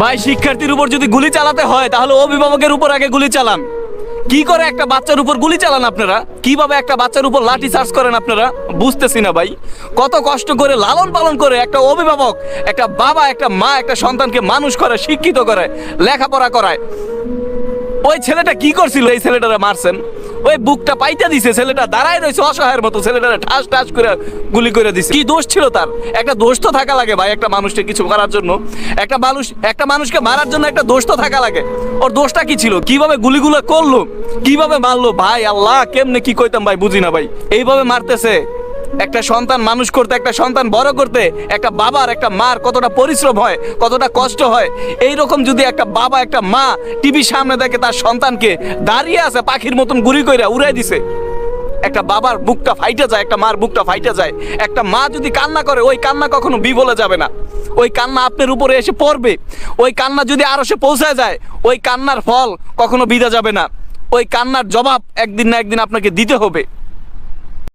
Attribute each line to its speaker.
Speaker 1: ভাই, শিক্ষার্থীর উপর যদি গুলি চালাতে হয়, তাহলে অভিভাবকের উপর আগে গুলি চালান। কি করে একটা বাচ্চার উপর গুলি চালান আপনারা? কীভাবে একটা বাচ্চার উপর লাঠি চার্জ করেন আপনারা? বুঝতেছি না ভাই। কত কষ্ট করে লালন পালন করে একটা অভিভাবক, একটা বাবা, একটা মা, একটা সন্তানকে মানুষ করে, শিক্ষিত করে, লেখাপড়া করায়। ওই ছেলেটা কি করছিল? এই ছেলেটারে মারছেন। ওই বুকটা পাইতে দিছে, ছেলেটা দাঁড়ায় রয়েছে অসহায়ের মতো ছেলেটা ঠাস ঠাস করে গুলি করে দিছে। কি দোষ ছিল তার? একটা দোষ তো থাকা লাগে ভাই, একটা মানুষকে কিছু করার জন্য। একটা মানুষ, একটা মানুষকে মারার জন্য একটা দোষ তো থাকা লাগে। ওর দোষটা কি ছিল? কীভাবে গুলিগুলো করল? কীভাবে মারলো? ভাই আল্লাহ, কেমনে কি কইতাম ভাই, বুঝি না ভাই। এইভাবে মারতেছে। একটা সন্তান মানুষ করতে, একটা সন্তান বড় করতে, একটা বাবার, একটা মার কতটা পরিশ্রম হয়, কতটা কষ্ট হয় এই রকম যদি একটা বাবা, একটা মা টিভির সামনে দেখে তার সন্তানকে দাঁড়িয়ে আছে, পাখির মতন গুড়ি কইরা উড়াই দিছে, একটা বাবার বুকটা ফাইটে যায়, একটা মার বুকটা ফাইটে যায়, একটা মা যদি কান্না করে, ওই কান্না কখনো বিবলে যাবে না, ওই কান্না আপনার উপরে এসে পড়বে, ওই কান্না যদি আরও সে পৌঁছায় যায়, ওই কান্নার ফল কখনো বিদা যাবে না, ওই কান্নার জবাব একদিন না একদিন আপনাকে দিতে হবে।